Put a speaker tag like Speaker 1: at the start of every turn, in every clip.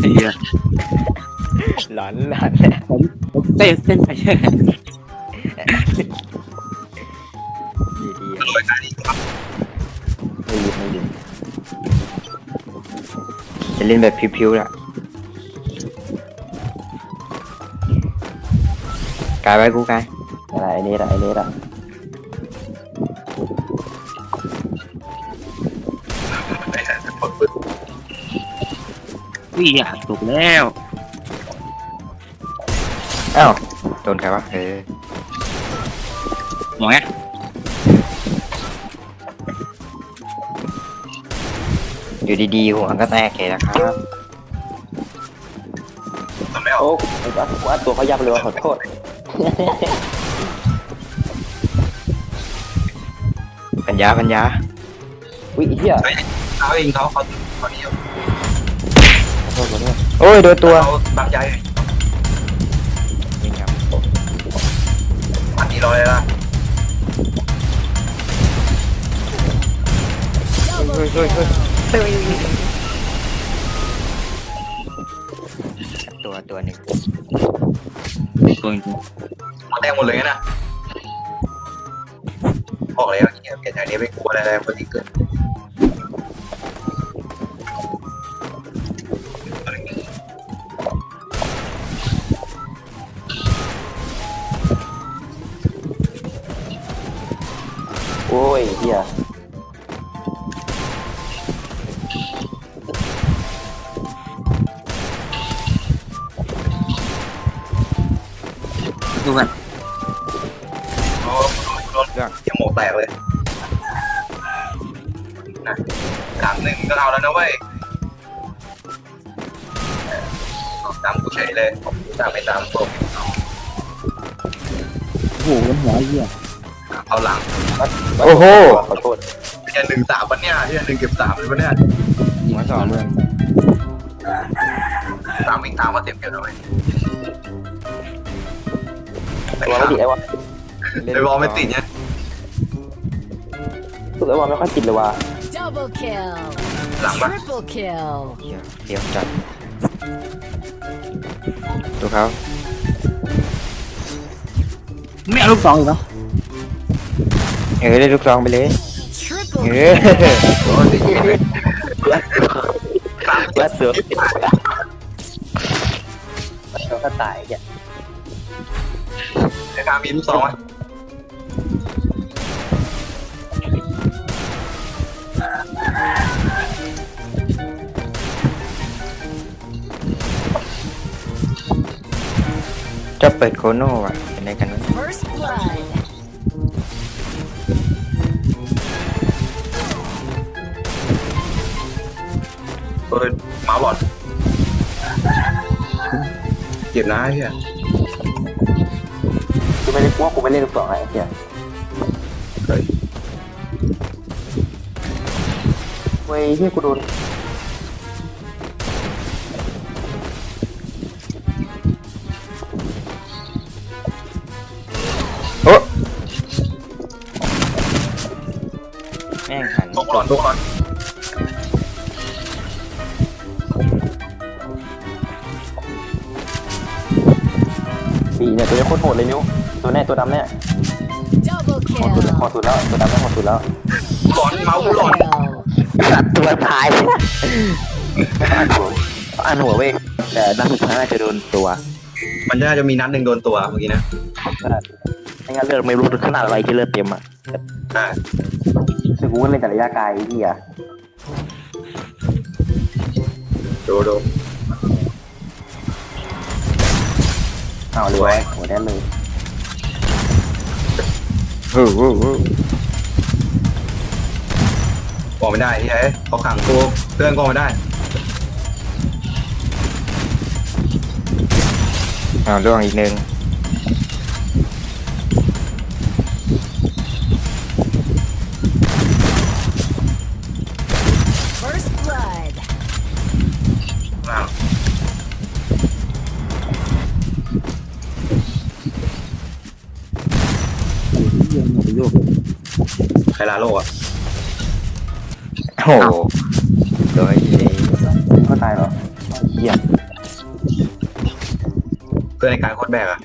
Speaker 1: ไอ้เหี้ย
Speaker 2: หลอนหลอนเนี่ย
Speaker 1: ผมผมเต้นเต้นไปเชื่อ
Speaker 2: ดีดี
Speaker 3: รวยการนี้ครับ
Speaker 2: ไม่ดีไม่ดีจะเล่นแบบพิวๆละกายไว้กูกาย
Speaker 4: อะไรไอ้นี่ละไอ้นี่ละ
Speaker 1: วิ่งอะตกแล้ว
Speaker 2: อ้าวโดนใครวะเออ
Speaker 1: หมอไง
Speaker 2: อยู่ดีๆหัวก็แตกเลยนะครับ
Speaker 3: ทำไม่ออก
Speaker 4: โอ้ไอ้ว่าว่าตัวเขายับเลยว่าขอโทษ
Speaker 2: ปัญญาปัญญา
Speaker 4: อุ้ยไอ้เหี้ย
Speaker 3: เขาเองเขาเขาเขานี่
Speaker 4: ขอโทษขอโทษ
Speaker 2: โอ้ยโดนตัว
Speaker 3: เขาบางใจ
Speaker 2: ยิงครับ
Speaker 3: อันนี้เราเลยละ
Speaker 2: เฮ้ยเฮ้ยเฮ้ยตัวตัวหนึ่ง
Speaker 1: ตัวจริง
Speaker 3: หมดแดงหมดเลยนะออกแล้วเนี่ยเปลี่ยนจากนี้ไม่กลัวอะไรแล้วคนที่เกิด
Speaker 4: อ้ยเหี้ย
Speaker 1: ดูกัน
Speaker 3: โอ้โดนยังหมกแตกเลยนะสามหนึ่งก็เอาแล้วนะเว้ยตามกูเฉยเลยตามไปตามผม
Speaker 1: โอ้โหหัวเหี้ย
Speaker 3: เอาหลัง
Speaker 2: โอ้โห
Speaker 4: ขอโทษ
Speaker 3: เฮียหนึ่งสามวันเนี้ยเฮียหนึ่งเก็บสามเลยวันเนี้ย
Speaker 2: หัวสองเลย
Speaker 3: สามวิ่งตามมาเต็มเกี่ยวเลย
Speaker 4: ไอ้ว่าไม่ติดไอ้ว่า
Speaker 3: ไอ้บอลไม่ติดเนี่ย
Speaker 4: รู้สึกไอ้ว่าไม่ค่อยติดเลยว่ะ
Speaker 5: Double kill.
Speaker 3: หลังปะ
Speaker 5: Triple kill.
Speaker 2: เดี๋ยวเดี๋ยวจัดตัวเขา
Speaker 1: ไม่เอาลูกสองอีกเนาะ
Speaker 2: เออได้ลูกซองไปเลยเอ
Speaker 5: kill.
Speaker 2: อ
Speaker 3: โอ้ยสาม
Speaker 4: และเสือเราก็ตายเนี่ย
Speaker 3: ไอ้ทางมีลูกสองอะ
Speaker 2: จะเปิดโคโน่ว่ะเป็นไงกัน
Speaker 3: อหมาหลอดเจ็บนะไอ้เฮีย
Speaker 4: กูไม่ได้กลัวกูไม่เล่นลูกสองไอ้เหี้ย
Speaker 3: เฮ้ย
Speaker 4: เว้ยเหี้ยกูโดน
Speaker 2: โอ้แม่งหัน
Speaker 3: ตกหลอนตกหลอน
Speaker 4: ตัวนี้โคตรโหดเลยนิ้วตัวแน่ตัวดำแน่
Speaker 5: Double
Speaker 4: หมดสุดแล้วหม
Speaker 5: kill.
Speaker 4: ดสุดแล้วตัวดำแน่หมดสุดแล้ว
Speaker 3: หลอนเมาส์หลอน
Speaker 5: Kill.
Speaker 4: ตัดตัวท้าย อันหัวอันหัวเว้ยแต่นัดสุดท้ายน่าจะโดนตัว
Speaker 3: มันน่าจะมีนัดหนึ่งโดนตัวเมื่อกี้นะ
Speaker 4: ไม่งั้นเลือดไม่รู้ขนาดอะไรที่เลือดเต็มอะ
Speaker 3: ใช่
Speaker 4: คือกูก็เล่นแต่ระยะไกลไอ้เหี้ย
Speaker 3: ดูดู
Speaker 4: เอาเลยไว้หัวแน่นเลย
Speaker 2: โอ้โห
Speaker 3: ออกไม่ได้ที่ไอ้เขาขังกูเพื่อนก็ออกไม่ได้
Speaker 2: เอาล่วงอีกหนึ่ง
Speaker 3: ใครลาโลกอะ
Speaker 2: โอ้โหโดย
Speaker 4: มึงก็ตายเหรอเหี้ย
Speaker 3: พื่อนในการโคตรแบกอะ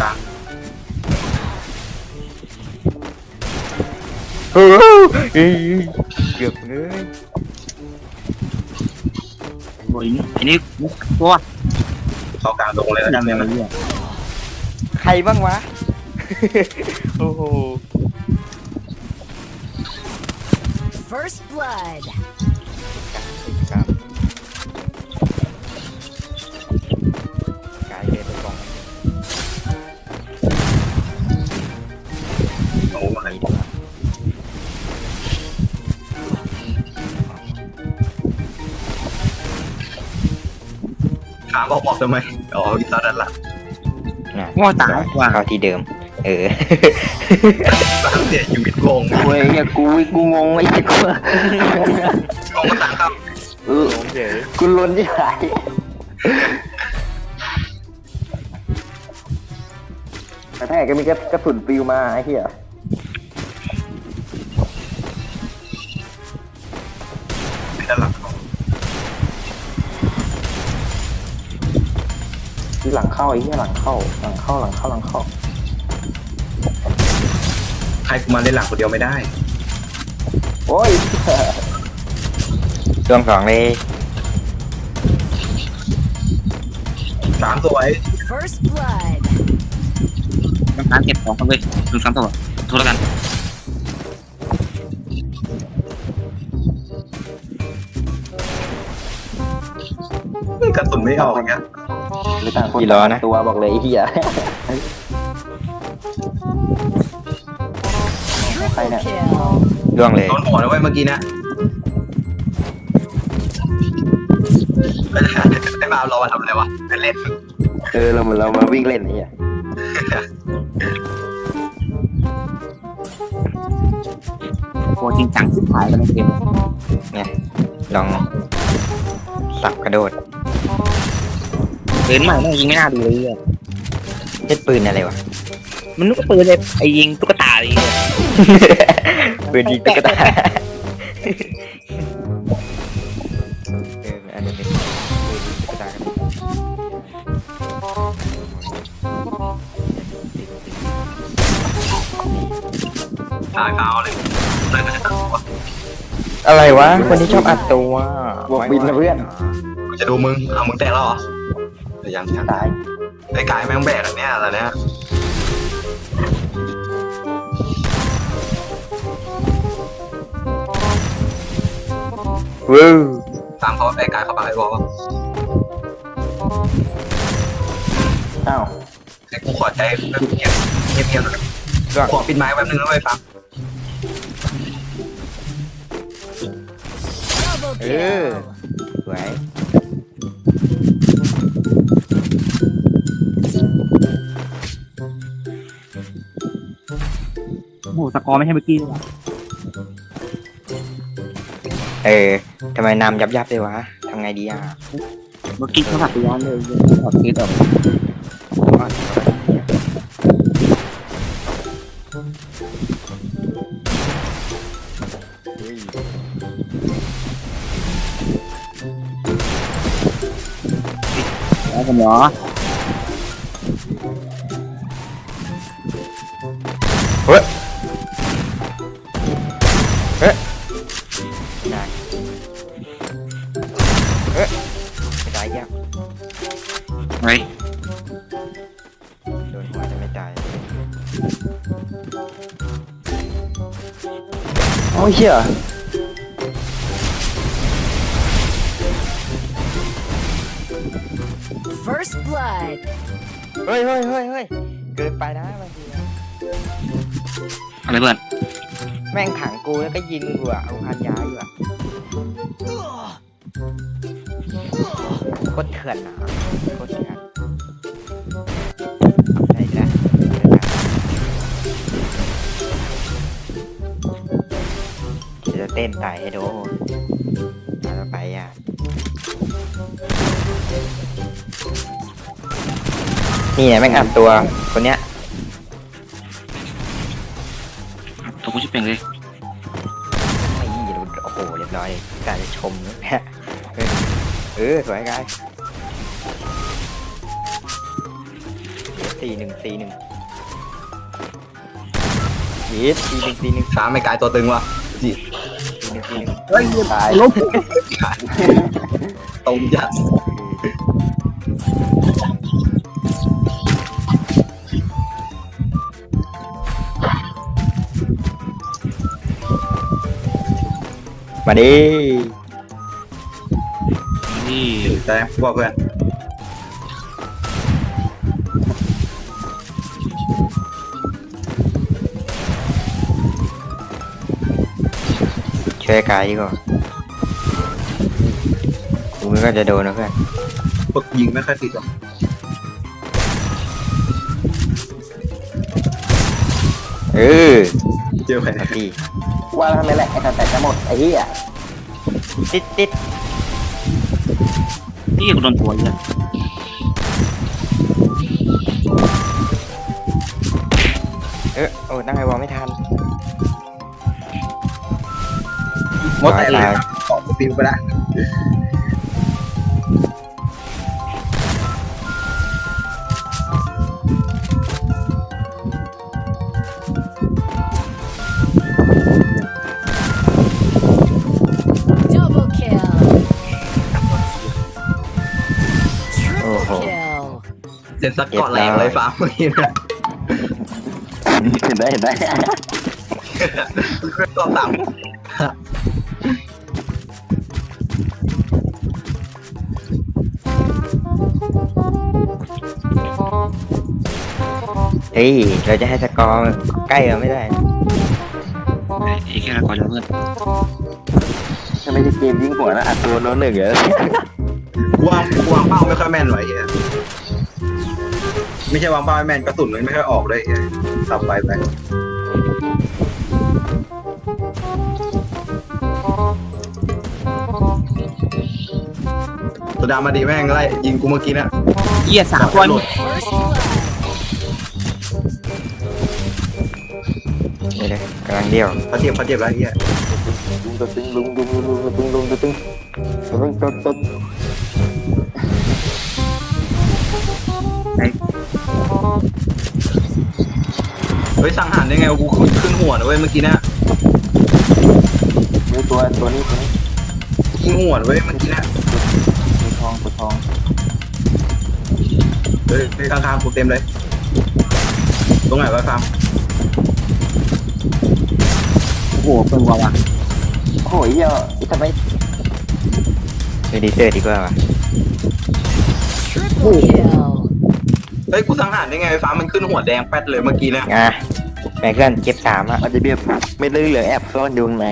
Speaker 3: กลาง
Speaker 2: เฮ้ยเกือบเลย
Speaker 1: โอ้ยอันนี้ตัว
Speaker 3: เข้ากลางตรงเลยนะ
Speaker 1: ยังไง
Speaker 3: เนี่ย
Speaker 1: ไอ้เหี้ย
Speaker 2: ใครบ้างวะ โอ้โห
Speaker 5: First blood. า
Speaker 3: มบอกบอกทำไมอ๋อวิตาดันหลัง
Speaker 2: น่ะ
Speaker 1: ว่าตายว่า
Speaker 2: เข้าที่เดิม เออ
Speaker 3: ตั้งเสียชีวิตงง
Speaker 4: เว้ยเหี้ยกูกูงงไอ้เหี้ยกู
Speaker 3: งงมาต่างครับ
Speaker 4: เออกูล้นที่ไหนแต่แท้ก็มีกระกระสุนปลิวมาไอ้เหี้ย ที่หลังเข้าไอ้เหี้ยหลังเข้า หลังเข้าหลังเข้าหลังเข้า
Speaker 3: ใครกูมาเล่นหลังคนเดียวไม่ได้
Speaker 4: โอ้ย
Speaker 2: ช่วงสองเลย
Speaker 3: สามตัวไว้
Speaker 5: First blood.
Speaker 1: ต้องการเก็บของกันเลยดูซ้ำตัวโทษแล้วกัน
Speaker 3: กระสุนไม่ออกอย่างเงี้ย
Speaker 4: หรือต่างคนต่างตัวบอกเลยไอ้เหี้ย
Speaker 5: Triple
Speaker 4: nè.
Speaker 5: kill.
Speaker 2: ล่วงเลย
Speaker 3: โดนหัวแล้วไว้ยเมื่อกี้นะไอ้บาวรอมาทำอะไรวะไปเล่น
Speaker 4: เออเราเหมือนเรามาวิ่งเล่นไอ้เหี้ย
Speaker 1: โคจริงจังสุดท้ายกันในเกม
Speaker 2: ลองสับกระโดด
Speaker 1: ปืนใหม่แม่งยิงไม่น่าดูเลยอะ
Speaker 2: เล่นปืนอะไรวะ
Speaker 1: มันนึกว่าปืนเลยไอ้ยิงตุ๊กตาเลย
Speaker 2: ปืนยิงตุ๊กตาเอออันนี้เป็นปืนยิงตุ๊กตากัน
Speaker 3: หาขาเลยเลยก็จะตั้งตัว
Speaker 2: อะไรวะ คนที่ชอบอัดตัว
Speaker 4: บอกบินนะเพื่อน
Speaker 3: กูจะดูมึงเอามึงแตกแล้วเหรอ แต่ยังยัง
Speaker 4: ตาย
Speaker 3: ไอ้กายแม่งแบกอันเนี้ยอะไรเนี้ย
Speaker 2: วู้
Speaker 3: ตามเขาไอ้กายเขาไปไอ้บอกว่า
Speaker 4: อ้าว
Speaker 3: ไอ้กูขอใจแบบเงียบเงียบเงียบขอปิดไม้แป๊บนึงแล้วไปฟัง
Speaker 5: Double
Speaker 2: เออ
Speaker 5: kill.
Speaker 2: สวย
Speaker 1: สกอร์ไม่ใช่เมื่อกี้เลยว่ะ
Speaker 2: เออทำไมนำยับยับเลยวะทำไงดีอะ
Speaker 1: เมื่อกี้เขาหักไปย้อนเลยถอดคิดออกแล้วกันเหรอ
Speaker 2: เหี้ย
Speaker 5: First blood.
Speaker 2: เฮ้ยเฮ้ยเฮ้ยเฮ้ยเกินไปนะบางทีอะ
Speaker 1: อะไรเพื่อน
Speaker 2: แม่งขังกูแล้วก็ยิงกูอะเอาพันย้ายอยู่อะโคตรเถื่อนอะโคตรเถื่อน จะเต้นตายให้ดูต่อไปอะ นี่ไงแม่งอัดตัวคนเนี้ย
Speaker 1: ตัวกูชิบเป็นเลย
Speaker 2: บร้อยการจะชมนะเนี่ยเออสวยกายสี่หนึ่งสี่หนึ่งย็ดสี่หนึ่งสี่หนึ่ง
Speaker 3: สามไม่กลายตัวตึงวะจี
Speaker 2: สี่
Speaker 3: เฮ้ย
Speaker 4: ตาย
Speaker 3: ลบตรงจัด
Speaker 2: มาดิ
Speaker 1: นี่
Speaker 3: แต่บอกเพื่อน
Speaker 2: ช่วยกายดีกว่ากูไม่ก็จะโดนนะเพื่อน
Speaker 3: พวกยิงไม่ค่อยติดหรอก
Speaker 2: เออ
Speaker 3: เจอใคร
Speaker 2: มาดี
Speaker 4: ว่าทำไมแหละไอ้สัตว์แต่จะหมดไอ้เหี้ย
Speaker 2: ติดติด
Speaker 1: นี่กูโดนตัวเลย
Speaker 2: เออโอ้ตั้งไอวอลไม่ทัน
Speaker 3: มดแต่เลย
Speaker 2: ตาย
Speaker 3: ขอฟิวไปละ
Speaker 5: Double kill.
Speaker 2: โอ้โห
Speaker 5: Triple kill.
Speaker 3: เซ็นสักเกาะแรงเลยฟ้าเมื่อกี้นะ
Speaker 4: เห็นได้เห็นได้
Speaker 3: ก็
Speaker 2: เฮ้ย เราจะให้สกอร์ใกล้เราไม่ได้
Speaker 1: ไอ้แค่ละครเพื่อน
Speaker 4: ถ้าไม่ใช่เกมยิงหัวนะอัดตัวโน้นหนึ่งเหรอำ
Speaker 3: วางวางเป้าไม่ค่อยแม่นไว้เฮียไม่ใช่วางเป้าไม่แม่นกระสุนมันไม่ค่อยออกด้วยเฮียสับไปไปตัวดามาดีแม่งไล่ยิงกูเมื่อกี้นะ
Speaker 1: เหี้ยสามคน
Speaker 5: First blood.
Speaker 2: เดี๋ กำลังเดียว
Speaker 3: เขาเจ็บเขาเจ็บแล้วเฮีย
Speaker 4: ลุงตัวตึงลุงลุงลุงลุงตัวตึงลุงตัวตึงลุงตัวตึง
Speaker 3: เฮ้ยสั่งหันได้ไงวะกูขึ้นขึ้นหัวนะเว้ยเมื่อกี้นะ
Speaker 4: มีตัวตัวนี้ตัวนี้
Speaker 3: ขึ้นหัวนะเว้ยเมื่อกี้นะ
Speaker 4: ตัวทองตัวทอง
Speaker 3: เฮ้ยเฮ้ยข้างๆกูเต็มเลย ตรงไหนวะฟาร์ม
Speaker 1: โอ้โหเป็นวาวะ
Speaker 4: โอ้ยเหี้ยทำไม
Speaker 2: ไปดีเซอร์ดีกว่าว่ะ
Speaker 5: Triple kill.
Speaker 3: เฮ้ยกูสังหารได้ไงไอ้ฟ้ามันขึ้นหัวแดงแป๊ดเลยเมื่อกี้นะ
Speaker 2: อะแม่เพื่อนเก็บสามอะ
Speaker 4: มันจะเบียบไม่ลื่นเหลือแอบซ่อนอยู่ข้างใน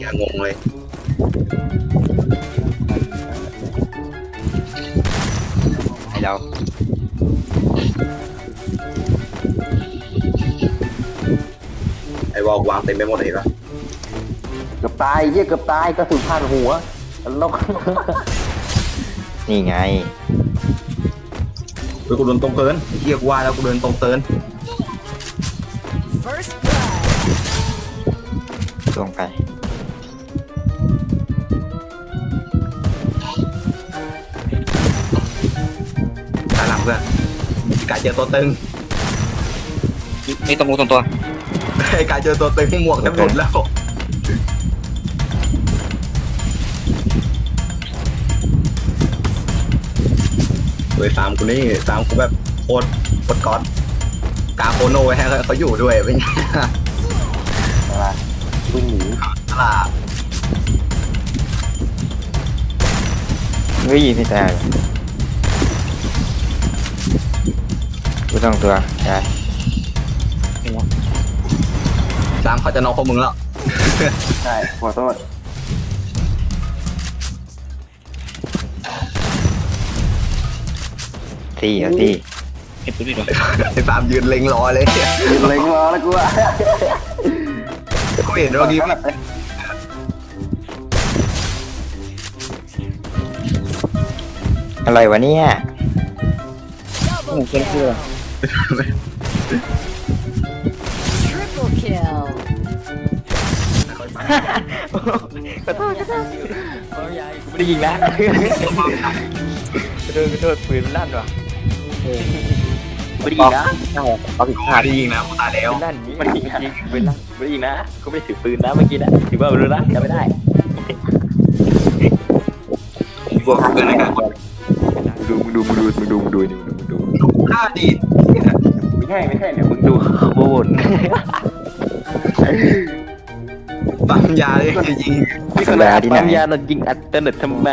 Speaker 3: อย่างงงเลย
Speaker 2: ให้เรา
Speaker 3: ไอ้วอลวางเต็มไปหมดเลยปะ
Speaker 4: เกือบตายเหี้ยเกือบตายกระสุนผ่านหัวลก
Speaker 2: นี่ไง
Speaker 3: เฮ้ยกูโดนตรงเกินไอ้เฮียกูว่าแล้วกูเดินตรงเกิน
Speaker 5: First blood.
Speaker 2: ลงไป
Speaker 3: ตายหลังเพื่อนกายเจอตัวตึง
Speaker 1: ไม่ต้องรู้ตรงตัว
Speaker 3: ไอ้กายเจอตัวตึงหมวกแทบหลุดแล้วเฮ้ยตามกูนี่ตามกูแบบโคตรโคตรก๊อตกาโคโนไว้ให้เขาอยู่ด้วยเป็นไง
Speaker 4: อะไรวิ่งหนี
Speaker 3: ตลาด
Speaker 2: เฮ้ยไม่ตายกูต้องตัวใช่
Speaker 3: สามเขาจะนอกพวกมึงแล้ว
Speaker 4: ใช่ขอโทษ
Speaker 2: สี่เอาสี่
Speaker 1: เห็นปุ๊บดิวะ
Speaker 3: ไอ้ฟาร์มยืนเล็งรอเลย
Speaker 4: เล็งรอแล้วกูว่า
Speaker 3: กูเห็นเมื่อกี้
Speaker 2: อะไรวะเนี่ย
Speaker 5: Double kill.
Speaker 2: ขอโทษขอโทษ
Speaker 4: ความยายกูไม่ได้ยิงนะ
Speaker 2: ขอโทษขอโทษปืนมันลั่นว่ะ
Speaker 4: ไม่ได้ยิงนะ
Speaker 1: ใช่เขาผิดพลาด
Speaker 3: ได้ยิงนะกูตายแล้ว
Speaker 2: ปืนลั่น
Speaker 4: ไม่ได้ยิงนะปืนลั่นไม่ได้ยิงนะกูไม่ได้ถือปืนนะเมื่อกี้นะถือว่าไม่รู้นะจำไม่ได้
Speaker 3: บวกเกินในการกด
Speaker 4: ดูมึงดูมึงดูมึงดูมึงดูมึงดูมึงดู
Speaker 3: ฆ่าดี
Speaker 4: ไม่ใช่ไม่ใช่เดี๋ยวมึงดูโบวน
Speaker 3: ปั๊มยาเลยยิง
Speaker 4: นี่ขนาดปั๊มยาเรายิงอัดเตอร์เน็ตทำไม